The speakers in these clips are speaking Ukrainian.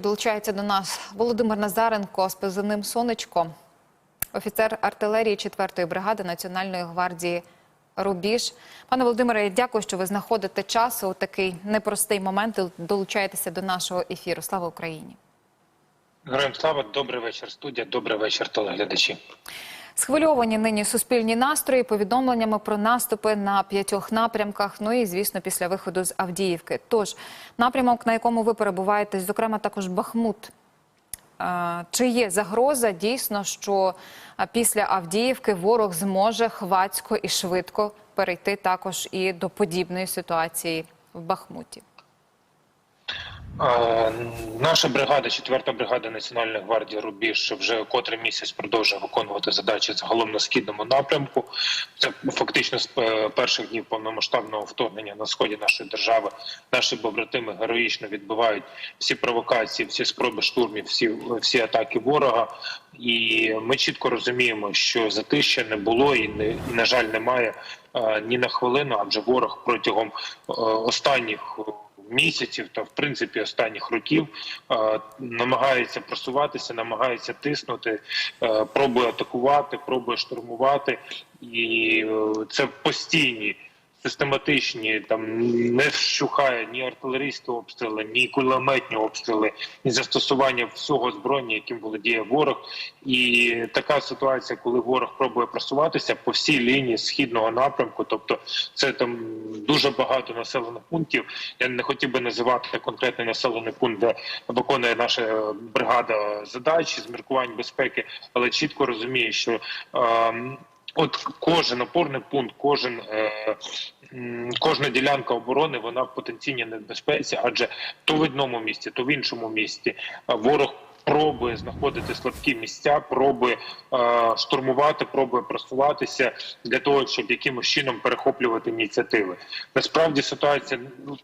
Долучається до нас Володимир Назаренко з позивним Сонечко, офіцер артилерії 4-ї бригади Національної гвардії Рубіж. Пане Володимире, дякую, що ви знаходите час у такий непростий момент. і Долучаєтеся до нашого ефіру. Слава Україні! Героям слава, добрий вечір, студія, добрий вечір, телеглядачі. Схвильовані нині суспільні настрої повідомленнями про наступи на п'ятьох напрямках. Ну і звісно, після виходу з Авдіївки. Тож напрямок, на якому ви перебуваєте, зокрема також Бахмут. Чи є загроза дійсно, що після Авдіївки ворог зможе хвацько і швидко перейти також і до подібної ситуації в Бахмуті? Наша бригада, 4-та бригада Національної гвардії Рубіж, вже котрий місяць продовжує виконувати задачі загалом на східному напрямку. Це фактично з е, перших днів повномасштабного вторгнення на сході нашої держави. Наші побратими героїчно відбивають всі провокації, всі спроби штурмів, всі всі атаки ворога. І ми чітко розуміємо, що затища не було і не і, на жаль немає е, ні на хвилину, адже ворог протягом е, останніх місяців та в принципі останніх років е, намагається просуватися, намагається тиснути, е, пробує атакувати, пробує штурмувати, і е, це постійні. Систематичні там не вщухає ні артилерійські обстріли, ні кулеметні обстріли, ні застосування всього збройня, яким володіє ворог. І така ситуація, коли ворог пробує просуватися по всій лінії східного напрямку, тобто це там дуже багато населених пунктів. Я не хотів би називати конкретний населений пункт, де виконує наша бригада задачі з міркувань безпеки, але чітко розуміє, що. Е, От кожен опорний пункт, кожен е, кожна ділянка оборони вона в потенційній небезпеці, адже то в одному місці, то в іншому місці ворог. Пробує знаходити слабкі місця, пробує е, штурмувати, пробує просуватися для того, щоб якимось чином перехоплювати ініціативи. Насправді ситуація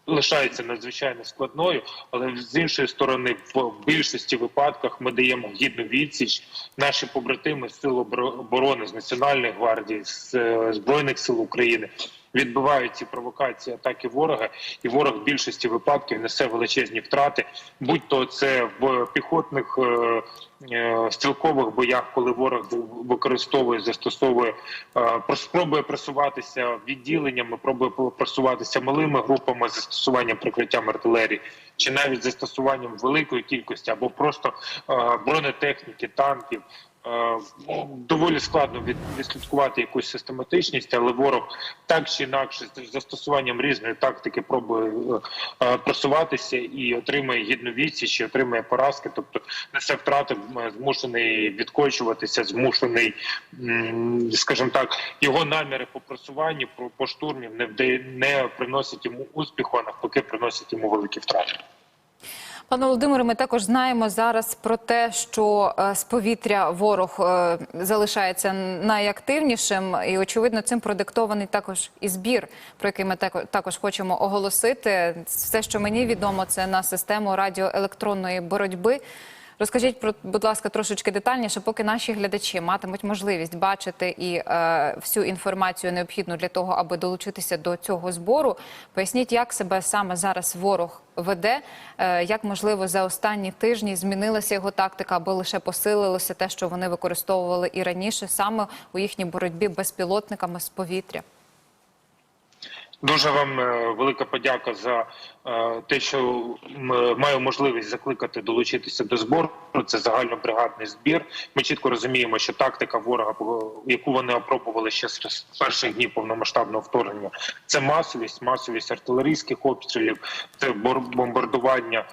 лишається надзвичайно складною, але з іншої сторони, в більшості випадках ми даємо гідну відсіч. Наші побратими з сил оборони з національної гвардії, з е, збройних сил України відбивають ці провокації атаки ворога, і ворог в більшості випадків несе величезні втрати, будь то це в піхотних е, е, стрілкових боях, коли ворог використовує, застосовує е, спробує просуватися відділеннями, пробує просуватися малими групами застосуванням прикриттям артилерії. Чи навіть застосуванням великої кількості або просто бронетехніки, танків, доволі складно від, відслідкувати якусь систематичність, але ворог так чи інакше з застосуванням різної тактики пробує е, просуватися і отримує гідну відсіч, і отримує поразки. Тобто несе втрати, змушений відкочуватися, змушений, скажімо так, його наміри по просуванню, по, штурмів не не приносять йому успіху, а навпаки, приносять йому великі втрати. Пане Володимире, ми також знаємо зараз про те, що е, з повітря ворог е, залишається найактивнішим, і очевидно, цим продиктований також і збір, про який ми також хочемо оголосити. Все, що мені відомо, це на систему радіоелектронної боротьби. Розкажіть про, будь ласка, трошечки детальніше, поки наші глядачі матимуть можливість бачити і е, всю інформацію необхідну для того, аби долучитися до цього збору. Поясніть, як себе саме зараз ворог веде, е, як можливо за останні тижні змінилася його тактика, або лише посилилося те, що вони використовували і раніше, саме у їхній боротьбі безпілотниками з повітря. Дуже вам е, велика подяка за е, те, що маю можливість закликати долучитися до збору. Це загальнобригадний збір. Ми чітко розуміємо, що тактика ворога, яку вони опробували ще з перших днів повномасштабного вторгнення, це масовість, масовість артилерійських обстрілів, це бомбардування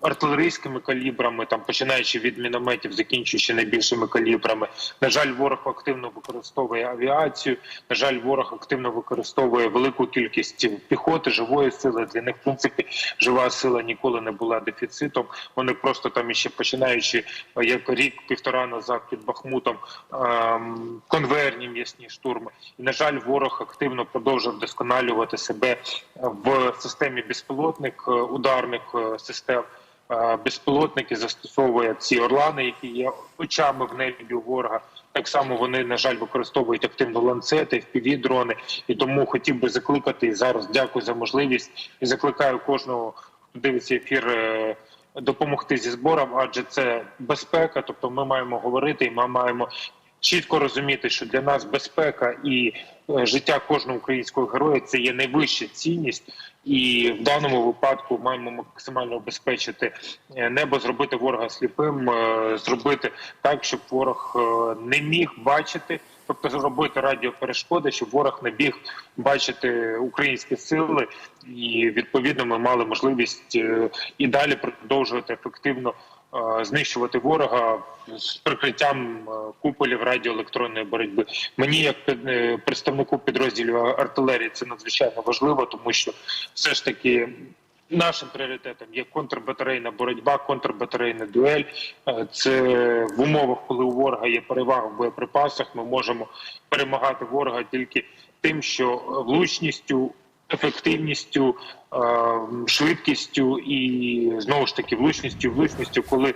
артилерійськими калібрами, там починаючи від мінометів, закінчуючи найбільшими калібрами. На жаль, ворог активно використовує авіацію. На жаль, ворог активно використовує велику кількість піхоти, живої сили. Для них в принципі жива сила ніколи не була дефіцитом. Вони просто там іще починаючи як рік-півтора назад під Бахмутом конвейерні м'ясні штурми. І на жаль, ворог активно продовжив вдосконалювати себе в системі безпілотних е, ударних систем систем. Безпілотники застосовує ці орлани, які є очами в небі ворога. Так само вони на жаль використовують активно ланцети, впівдрони. і тому хотів би закликати зараз. Дякую за можливість і закликаю кожного хто дивиться ефір. Е, допомогти зі збором, адже це безпека. Тобто, ми маємо говорити, і ми маємо чітко розуміти, що для нас безпека і е, життя кожного українського героя це є найвища цінність, і в даному випадку маємо максимально обезпечити е, небо, зробити ворога сліпим, е, зробити так, щоб ворог не міг бачити. Тобто зробити радіоперешкоди, щоб ворог не біг бачити українські сили, і відповідно ми мали можливість і далі продовжувати ефективно знищувати ворога з прикриттям е, куполів радіоелектронної боротьби. Мені, як е, представнику підрозділів артилерії, це надзвичайно важливо, тому що все ж таки. Нашим пріоритетом є контрбатарейна боротьба, контрбатарейна дуель. Е, Це в умовах, коли у ворога є перевага в боєприпасах. Ми можемо перемагати ворога тільки тим, що влучністю, ефективністю, е, швидкістю і знову ж таки влучністю, влучністю, коли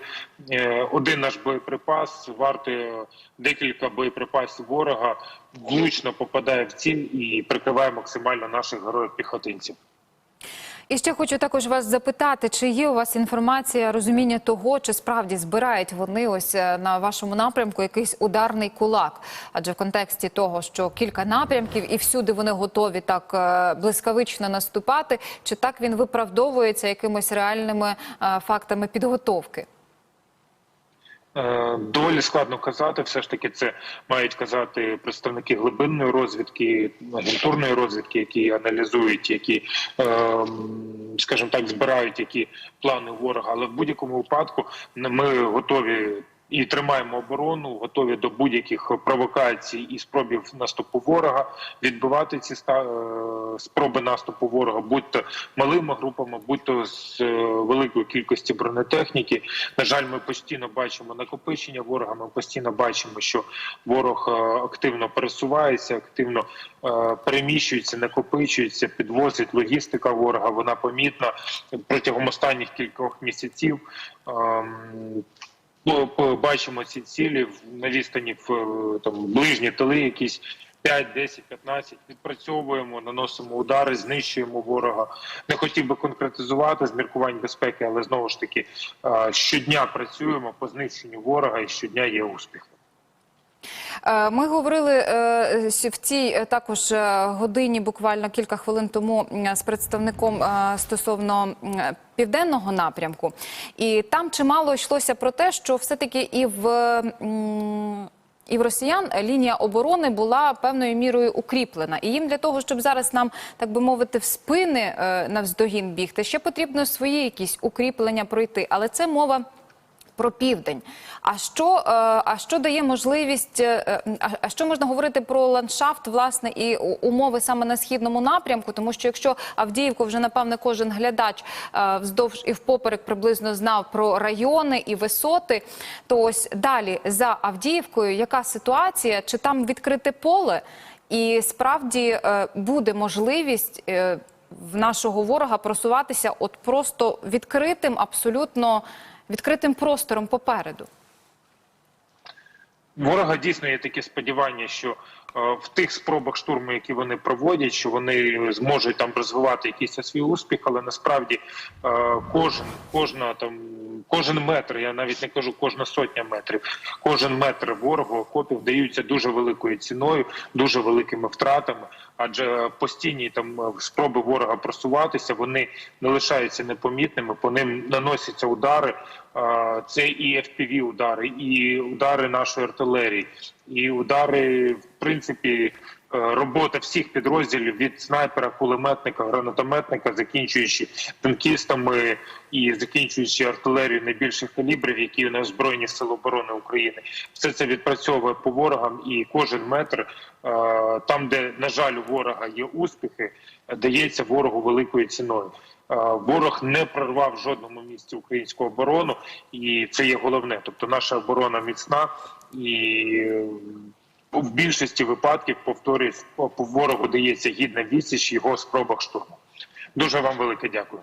е, один наш боєприпас вартує декілька боєприпасів ворога, влучно попадає в ціль і прикриває максимально наших героїв-піхотинців. І ще хочу також вас запитати, чи є у вас інформація, розуміння того, чи справді збирають вони ось е, на вашому напрямку якийсь ударний кулак? Адже в контексті того, що кілька напрямків і всюди вони готові так е, блискавично наступати, чи так він виправдовується якимось реальними е, фактами підготовки? Е, Доволі складно казати. Все ж таки, це мають казати представники глибинної розвідки, агентурної розвідки, які аналізують, які, ем, скажімо так, збирають які плани ворога. Але в будь-якому випадку ми готові. І тримаємо оборону, готові до будь-яких провокацій і спробів наступу ворога, відбивати ці е, спроби наступу ворога, будь-то малими групами, будь-то з е, великої кількості бронетехніки. На жаль, ми постійно бачимо накопичення ворога. Ми постійно бачимо, що ворог е, активно пересувається, активно переміщується, накопичується, підвозить логістика ворога. Вона помітна протягом останніх кількох місяців. Бо бачимо ці цілі на відстані в е, там ближні тили, якісь 5, 10, 15, відпрацьовуємо, наносимо удари, знищуємо ворога. Не хотів би конкретизувати з міркувань безпеки, але знову ж таки е, щодня працюємо по знищенню ворога, і щодня є успіх. Е, Ми говорили е, в цій е, також годині, буквально кілька хвилин тому, з представником стосовно південного напрямку, і там чимало йшлося про те, що все-таки і в. І в росіян лінія оборони була певною мірою укріплена. І їм для того, щоб зараз нам, так би мовити, в спини навздогін бігти, ще потрібно свої якісь укріплення пройти. Але це мова про південь. А що, е, а що дає можливість, е, а, а що можна говорити про ландшафт, власне, і умови саме на східному напрямку? Тому що якщо Авдіївку вже напевне кожен глядач е, вздовж і впоперек приблизно знав про райони і висоти, то ось далі за Авдіївкою, яка ситуація? Чи там відкрите поле? І справді е, буде можливість. е, в нашого ворога просуватися от просто відкритим, абсолютно відкритим простором попереду. Ворога дійсно є такі сподівання, що е, в тих спробах штурму, які вони проводять, що вони зможуть там розвивати якийсь свій успіх, але насправді е, кожен, кожна там, кожен метр, я навіть не кажу кожна сотня метрів, кожен метр ворогу окопів даються дуже великою ціною, дуже великими втратами. Адже постійні там е, спроби ворога просуватися, вони не лишаються непомітними, по ним наносяться удари. Це і fpv удари, і удари нашої артилерії, і удари, в принципі, е, робота всіх підрозділів від снайпера, кулеметника, гранатометника, закінчуючи танкістами і закінчуючи артилерією найбільших калібрів, які у нас збройні сили оборони України. Все це відпрацьовує по ворогам, і кожен метр е, там, де на жаль у ворога є успіхи, дається ворогу великою ціною. Ворог не прорвав в жодному місці українську оборону, і це є головне. Тобто, наша оборона міцна і е, в більшості випадків повторюсь, по по ворогу дається гідна відсіч його спробах штурму. Дуже вам велике дякую.